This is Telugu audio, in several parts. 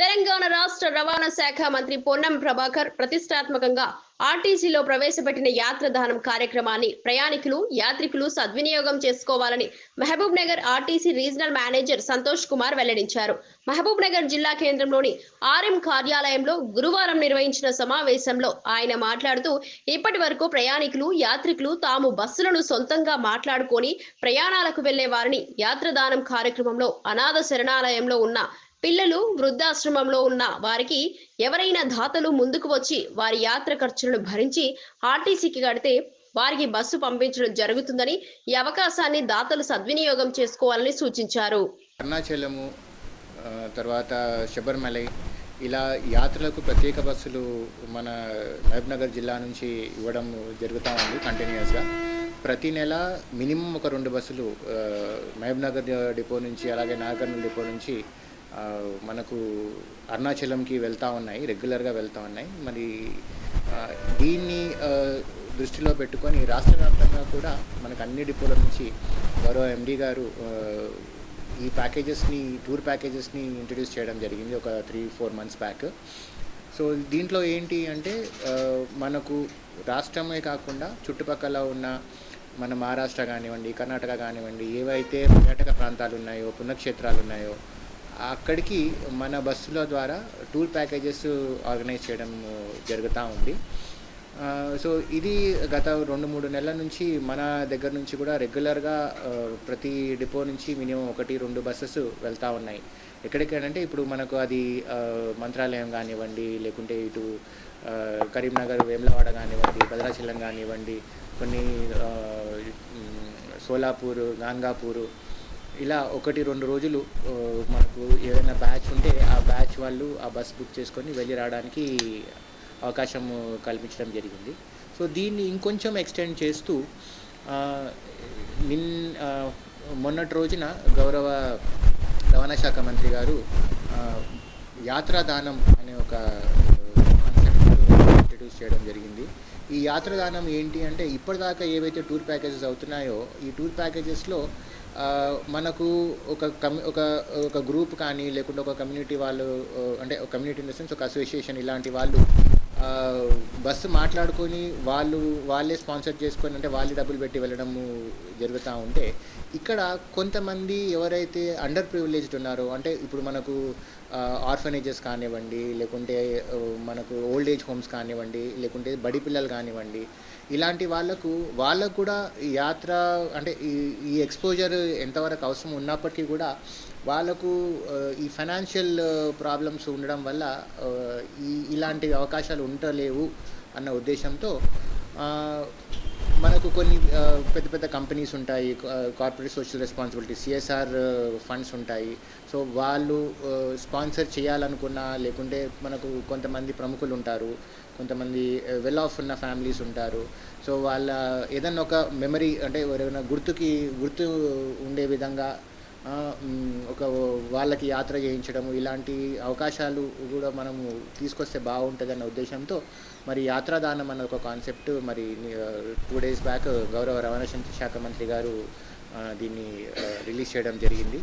తెలంగాణ రాష్ట్ర రవాణా శాఖ మంత్రి పొన్నం ప్రభాకర్ ప్రతిష్టాత్మకంగా ఆర్టీసీలో ప్రవేశపెట్టిన యాత్రదానం కార్యక్రమాన్ని ప్రయాణికులు యాత్రికులు సద్వినియోగం చేసుకోవాలని Mahabubnagar RTC regional manager Santosh Kumar వెల్లడించారు. మహబూబ్ నగర్ జిల్లా కేంద్రంలోని ఆర్ఎం కార్యాలయంలో గురువారం నిర్వహించిన సమావేశంలో ఆయన మాట్లాడుతూ ఇప్పటి వరకు ప్రయాణికులు యాత్రికులు తాము బస్సులను సొంతంగా మాట్లాడుకొని ప్రయాణాలకు వెళ్ళే వారిని యాత్రదానం కార్యక్రమంలో అనాథ శరణాలయంలో ఉన్న పిల్లలు వృద్ధాశ్రమంలో ఉన్న వారికి ఎవరైనా దాతలు ముందుకు వచ్చి వారి యాత్ర ఖర్చులను భరించి ఆర్టీసీకి కడితే వారికి బస్సు పంపించడం జరుగుతుందని ఈ అవకాశాన్ని దాతలు సద్వినియోగం చేసుకోవాలని సూచించారు. అరుణాచలము తర్వాత శబరిమలై ఇలా యాత్రలకు ప్రత్యేక బస్సులు మన మహబూబ్నగర్ జిల్లా నుంచి ఇవ్వడం జరుగుతూ ఉంది కంటిన్యూస్గా. ప్రతి నెల మినిమం ఒక రెండు బస్సులు మహబూబ్నగర్ డిపో నుంచి అలాగే నాగర్నూల్ డిపో నుంచి మనకు అరుణాచలంకి వెళ్తూ ఉన్నాయి రెగ్యులర్గా వెళ్తూ ఉన్నాయి. మరి దీన్ని దృష్టిలో పెట్టుకొని రాష్ట్ర వ్యాప్తంగా కూడా మనకు అన్ని డిపోల నుంచి గౌరవ ఎండి గారు ఈ ప్యాకేజెస్ని టూర్ ప్యాకేజెస్ని ఇంట్రడ్యూస్ చేయడం జరిగింది ఒక three four months back. So దీంట్లో ఏంటి అంటే మనకు రాష్ట్రమే కాకుండా చుట్టుపక్కల ఉన్న మన మహారాష్ట్ర కానివ్వండి కర్ణాటక కానివ్వండి ఏవైతే పర్యాటక ప్రాంతాలు ఉన్నాయో పుణ్యక్షేత్రాలు ఉన్నాయో అక్కడికి మన బస్సుల ద్వారా టూర్ ప్యాకేజెస్ ఆర్గనైజ్ చేయడం జరుగుతూ ఉంది. సో ఇది గత రెండు మూడు నెలల నుంచి మన దగ్గర నుంచి కూడా రెగ్యులర్గా ప్రతి డిపో నుంచి మినిమం ఒకటి రెండు బస్సెస్ వెళ్తూ ఉన్నాయి. ఎక్కడికంటే ఇప్పుడు మనకు అది మంత్రాలయం కానివ్వండి లేకుంటే ఇటు కరీంనగర్ వేములవాడ కానివ్వండి భద్రాచలం కానివ్వండి కొన్ని సోలాపూర్ గాంగాపూరు ఇలా ఒకటి రెండు రోజులు మనకు ఏదైనా బ్యాచ్ ఉంటే ఆ బ్యాచ్ వాళ్ళు ఆ బస్ బుక్ చేసుకొని వెళ్ళి రావడానికి అవకాశం కల్పించడం జరిగింది. సో దీన్ని ఇంకొంచెం ఎక్స్టెండ్ చేస్తూ నిన్ మొన్నటి రోజున గౌరవ రవాణా శాఖ మంత్రి గారు యాత్రాదానం అనే ఒక కాన్సెప్ట్ ఇంట్రడ్యూస్ చేయడం జరిగింది. ఈ యాత్రదానం ఏంటి అంటే ఇప్పటిదాకా ఏవైతే టూర్ ప్యాకేజెస్ అవుతున్నాయో ఈ టూర్ ప్యాకేజెస్లో మనకు ఒక కమ్యూ ఒక ఒక గ్రూప్ కానీ లేకుంటే ఒక కమ్యూనిటీ వాళ్ళు అంటే ఒక కమ్యూనిటీ ఇన్ ద సెన్స్ ఒక అసోసియేషన్ ఇలాంటి వాళ్ళు బస్సు మాట్లాడుకొని వాళ్ళు వాళ్ళే స్పాన్సర్ చేసుకొని అంటే వాళ్ళే డబ్బులు పెట్టి వెళ్ళడము జరుగుతూ ఉంటే ఇక్కడ కొంతమంది ఎవరైతే అండర్ ప్రివిలేజ్డ్ ఉన్నారో అంటే ఇప్పుడు మనకు ఆర్ఫనేజెస్ కానివ్వండి లేకుంటే మనకు ఓల్డ్ ఏజ్ హోమ్స్ కానివ్వండి లేకుంటే బడి పిల్లలు కానివ్వండి ఇలాంటి వాళ్ళకు వాళ్ళకు కూడా యాత్ర అంటే ఈ ఈ ఎక్స్పోజర్ ఎంతవరకు అవసరం ఉన్నప్పటికీ కూడా వాళ్ళకు ఈ ఫైనాన్షియల్ ప్రాబ్లమ్స్ ఉండడం వల్ల ఈ ఇలాంటి అవకాశాలు ఉండలేవు అన్న ఉద్దేశంతో మనకు కొన్ని పెద్ద పెద్ద కంపెనీస్ ఉంటాయి corporate social responsibility CSR funds ఉంటాయి. సో వాళ్ళు స్పాన్సర్ చేయాలనుకున్నా లేకుంటే మనకు కొంతమంది ప్రముఖులు ఉంటారు కొంతమంది వెల్ ఆఫ్ ఉన్న ఫ్యామిలీస్ ఉంటారు. సో వాళ్ళ ఏదన్నా ఒక మెమరీ అంటే ఎవరైనా గుర్తుకి గుర్తు ఉండే విధంగా ఒక వాళ్ళకి యాత్ర చేయించడం ఇలాంటి అవకాశాలు కూడా మనము తీసుకొస్తే బాగుంటుంది అన్న ఉద్దేశంతో మరి యాత్రాదానం అన్న ఒక కాన్సెప్ట్ మరి టూ డేస్ బ్యాక్ గౌరవ రవాణా శాఖ మంత్రి గారు దీన్ని రిలీజ్ చేయడం జరిగింది.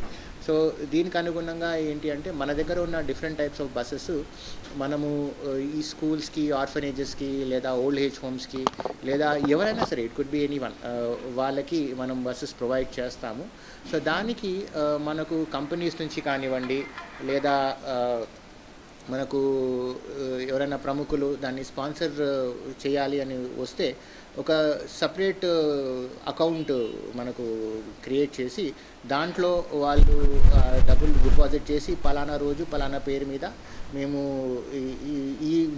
సో దీనికి అనుగుణంగా ఏంటి అంటే మన దగ్గర ఉన్న డిఫరెంట్ టైప్స్ ఆఫ్ బస్సెస్ మనము ఈ స్కూల్స్కి ఆర్ఫనేజెస్కి లేదా ఓల్డ్ ఏజ్ హోమ్స్కి లేదా ఎవరైనా సరే it could be any one వాళ్ళకి మనం బస్సెస్ ప్రొవైడ్ చేస్తాము. సో దానికి మనకు కంపెనీస్ నుంచి కానివ్వండి లేదా మనకు ఎవరైనా ప్రముఖులు దాన్ని స్పాన్సర్ చేయాలి అని వస్తే ఒక సపరేట్ అకౌంట్ మనకు క్రియేట్ చేసి దాంట్లో వాళ్ళు డబ్బులు డిపాజిట్ చేసి పలానా రోజు పలానా పేరు మీద మేము ఈ-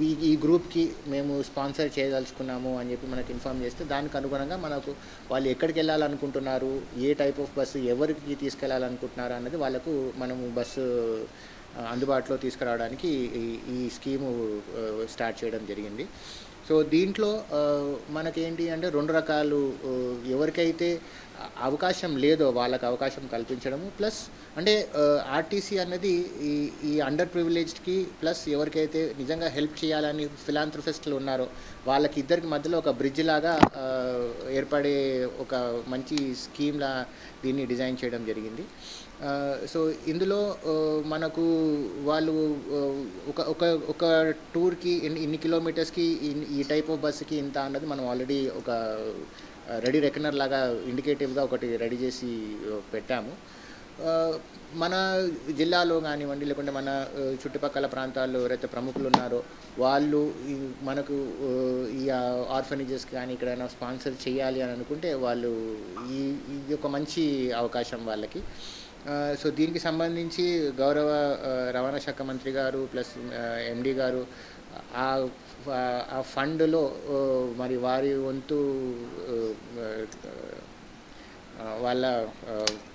ఈ- ఈ గ్రూప్కి మేము స్పాన్సర్ చేయదలుచుకున్నాము అని చెప్పి మనకు ఇన్ఫామ్ చేస్తే దానికి అనుగుణంగా మనకు వాళ్ళు ఎక్కడికి వెళ్ళాలనుకుంటున్నారు ఏ టైప్ ఆఫ్ బస్సు ఎవరికి తీసుకెళ్ళాలనుకుంటున్నారు అన్నది వాళ్ళకు మనము బస్సు అందుబాటులో తీసుకురావడానికి ఈ- ఈ స్కీము స్టార్ట్ చేయడం జరిగింది. సో దీంట్లో మనకేంటి అంటే రెండు రకాలు ఎవరికైతే అవకాశం లేదో వాళ్ళకు అవకాశం కల్పించడము ప్లస్ అంటే ఆర్టీసీ అన్నది ఈ ఈ అండర్ ప్రివిలేజ్డ్కి ప్లస్ ఎవరికైతే నిజంగా హెల్ప్ చేయాలని ఫిలాంథ్రఫిస్టులు ఉన్నారో వాళ్ళకి ఇద్దరికి మధ్యలో ఒక బ్రిడ్జ్ లాగా ఏర్పడే ఒక మంచి స్కీమ్లా దీన్ని డిజైన్ చేయడం జరిగింది. సో ఇందులో మనకు వాళ్ళు ఒక ఒక ఒక టూర్కి ఇన్ని ఇన్ని కిలోమీటర్స్కి ఇన్- ఈ టైప్ ఆఫ్ బస్సుకి ఇంత అన్నది మనం ఆల్రెడీ ఒక రెడీ రెకనర్ లాగా ఇండికేటివ్గా ఒకటి రెడీ చేసి పెట్టాము. మన జిల్లాలో కానివ్వండి లేకుంటే మన చుట్టుపక్కల ప్రాంతాల్లో ఎవరైతే ప్రముఖులు ఉన్నారో వాళ్ళు మనకు ఈ ఆర్ఫనేజెస్ కానీ ఎక్కడైనా స్పాన్సర్ చేయాలి అని అనుకుంటే వాళ్ళు ఈ ఇది ఒక మంచి అవకాశం వాళ్ళకి. సో దీనికి సంబంధించి గౌరవ రవాణా శాఖ మంత్రి గారు ప్లస్ ఎండి గారు ఆ ఆ ఫండ్లో మరి వారి వంతు వాళ్ళ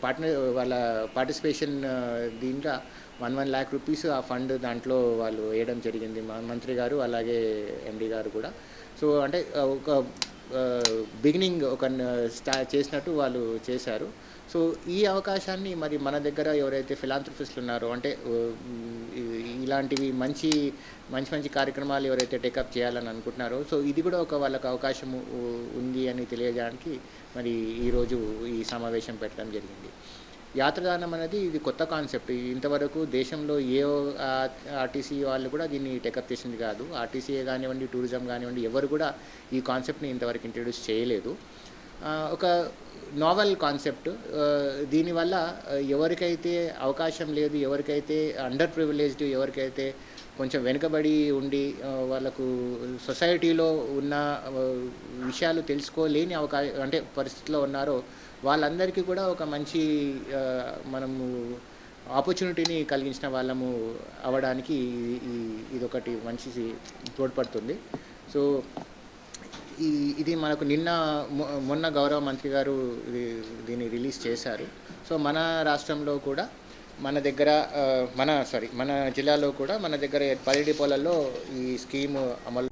పార్ట్నర్ వాళ్ళ పార్టిసిపేషన్ దీంట్లో వన్ వన్ ల్యాక్ రూపీస్ ఆ ఫండ్ దాంట్లో వాళ్ళు వేయడం జరిగింది. మంత్రి గారు అలాగే ఎండి గారు కూడా. సో అంటే ఒక బిగినింగ్ ఒక స్టా చేసినట్టు వాళ్ళు చేశారు. సో ఈ అవకాశాన్ని మరి మన దగ్గర ఎవరైతే ఫిలాంథ్రఫిస్ట్లు ఉన్నారో అంటే ఇలాంటివి మంచి మంచి మంచి కార్యక్రమాలు ఎవరైతే టేకప్ చేయాలని అనుకుంటున్నారో సో ఇది కూడా ఒక వాళ్ళకి అవకాశం ఉంది అని తెలియజేయడానికి మరి ఈరోజు ఈ సమావేశం పెట్టడం జరిగింది. యాత్రదానం అనేది ఇది కొత్త కాన్సెప్ట్. ఇంతవరకు దేశంలో ఏ ఆర్టీసీ వాళ్ళు కూడా దీన్ని టేకప్ చేసింది కాదు. ఆర్టీసీ కానివ్వండి టూరిజం కానివ్వండి ఎవరు కూడా ఈ కాన్సెప్ట్ని ఇంతవరకు ఇంట్రడ్యూస్ చేయలేదు. ఒక నావల్ కాన్సెప్ట్ దీనివల్ల ఎవరికైతే అవకాశం లేదు ఎవరికైతే అండర్ ప్రివిలేజ్డ్ ఎవరికైతే కొంచెం వెనుకబడి ఉండి వాళ్ళకు సొసైటీలో ఉన్న విషయాలు తెలుసుకోలేని అవకాశం అంటే పరిస్థితిలో ఉన్నారో వాళ్ళందరికీ కూడా ఒక మంచి మనము ఆపర్చునిటీని కలిగించిన వాళ్ళము అవ్వడానికి ఈ- ఈ ఇదొకటి మంచి తోడ్పడుతుంది. సో ఇది మనకు నిన్న మొన్న గౌరవ మంత్రి గారు దీన్ని రిలీజ్ చేశారు. సో మన రాష్ట్రంలో కూడా మన దగ్గర మన సారీ మన జిల్లాలో కూడా మన దగ్గర పది డిపోలలో ఈ స్కీమ్ అమలు